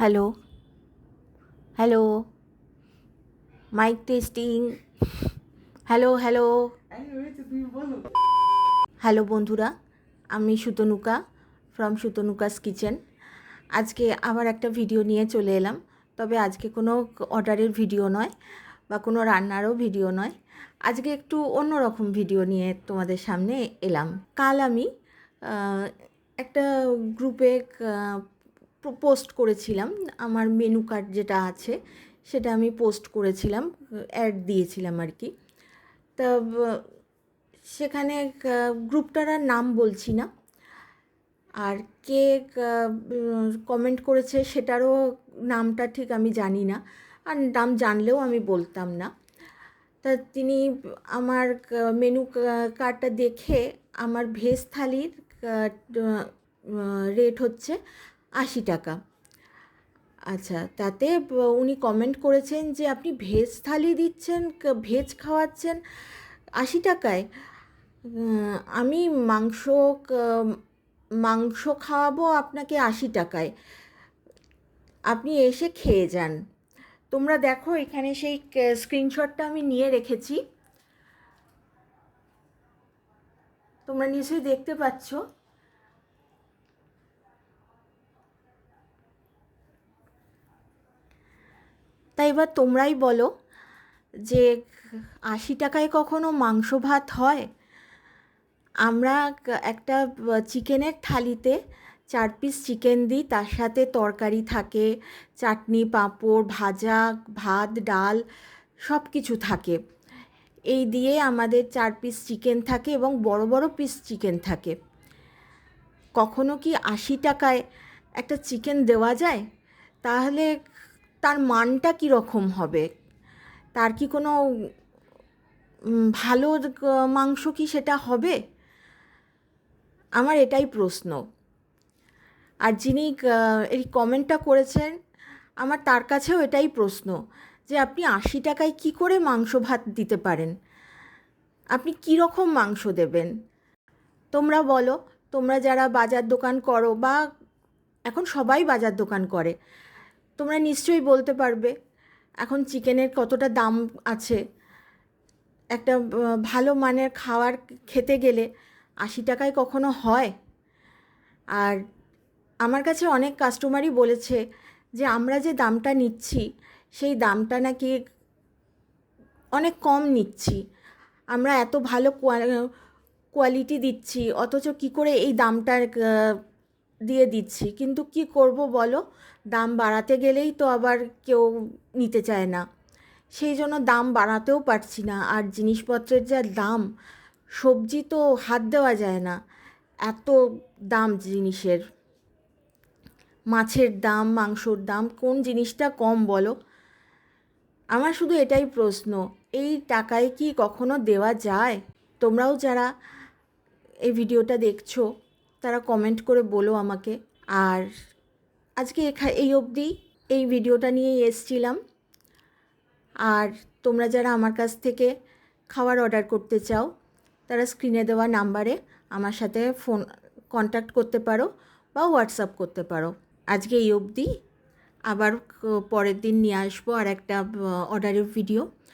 Hello hello mike testing hello hello hello বন্ধুরা, আমি Sutanuka from সুতনুকাস kitchen আজকে আবার একটা ভিডিও নিয়ে চলে এলাম, তবে আজকে কোনো অর্ডারের ভিডিও নয় বা কোনো রান্নারও ভিডিও নয়। আজকে একটু অন্যরকম ভিডিও নিয়ে তোমাদের সামনে এলাম। কাল আমি একটা গ্রুপে পোস্ট করেছিলাম, আমার মেনু কার্ড যেটা আছে, সেটা আমি পোস্ট করেছিলাম অ্যাড দিয়েছিলাম আর কি। তা, সেখানে গ্রুপটার আর নাম বলছি না। আর কে কমেন্ট করেছে সেটারও নামটা ঠিক আমি জানি না, আর নাম জানলেও আমি বলতাম না। তা তিনি আমার মেনু কার্ডটা দেখে আমার ভেজ থালির রেট হচ্ছে টাকা। আচ্ছা তাতে উনি কমেন্ট করেছেন যে আপনি ভেজ থালি দিচ্ছেন ভেজ খাওয়াচ্ছেন আশি টাকায়। আমি মাংস মাংস খাওয়াবো আপনাকে আশি টাকায়। আপনি এসে খেয়ে যান। তোমরা দেখো এখানে সেই স্ক্রিনশটটা আমি নিয়ে রেখেছি। তোমরা নিশ্চয়ই দেখতে পাচ্ছ। তাই এবার তোমরাই বলো যে আশি টাকায় কখনো মাংস ভাত হয়? আমরা একটা চিকেনের থালিতে চার পিস চিকেন দিই, তার সাথে তরকারি থাকে, চাটনি, পাঁপড়, ভাজা, ভাত, ডাল সব কিছু থাকে। এই দিয়ে আমাদের চার পিস চিকেন থাকে এবং বড় বড় পিস চিকেন থাকে। কখনো কি আশি টাকায় একটা চিকেন দেওয়া যায়? তাহলে তার মানটা কীরকম হবে? তার কি কোনো ভালো মাংস কি সেটা হবে? আমার এটাই প্রশ্ন। আর যিনি এই কমেন্টটা করেছেন, আমার তার কাছেও এটাই প্রশ্ন যে আপনি আশি টাকায় কি করে মাংস ভাত দিতে পারেন? আপনি কী রকম মাংস দেবেন? তোমরা বলো, তোমরা যারা বাজার দোকান করো বা এখন সবাই বাজার দোকান করে তোমরা নিশ্চয়ই বলতে পারবে এখন চিকেনের কতটা দাম আছে। একটা ভালো মানের খাওয়ার খেতে গেলে আশি টাকায় কখনো হয়? আর আমার কাছে অনেক কাস্টমারই বলেছে যে আমরা যে দামটা নিচ্ছি সেই দামটা নাকি অনেক কম নিচ্ছি। আমরা এত ভালো কোয়া- কোয়ালিটি দিচ্ছি অথচ কি করে এই দামটা আহ, দিয়ে দিচ্ছি। কিন্তু কি করব বলো? দাম বাড়াতে গেলেই তো আবার কেউ নিতে চায় না। সেই জন্য দাম বাড়াতেও পারছি না। আর জিনিসপত্রের যা দাম, সবজি তো হাত দেওয়া যায় না। এত দাম জিনিসের। মাছের দাম, মাংসর দাম, কোন জিনিসটা কম বলো? আমার শুধু এটাই প্রশ্ন, এই টাকায় কি কখনো দেওয়া যায়? তোমরাও যারা এই ভিডিওটা দেখছ তারা কমেন্ট করে বলো আমাকে। আর আজকে এখা- এই অবধি এই ভিডিওটা নিয়েই এসছিলাম। আর তোমরা যারা আমার কাছ থেকে খাবার অর্ডার করতে চাও, তারা স্ক্রিনে দেওয়া নাম্বারে আমার সাথে ফোন কন্ট্যাক্ট করতে পারো বা হোয়াটসঅ্যাপ করতে পারো। আজকে এই অবধি আবার পরের দিন নিয়ে আসব আর একটা অর্ডারের ভিডিও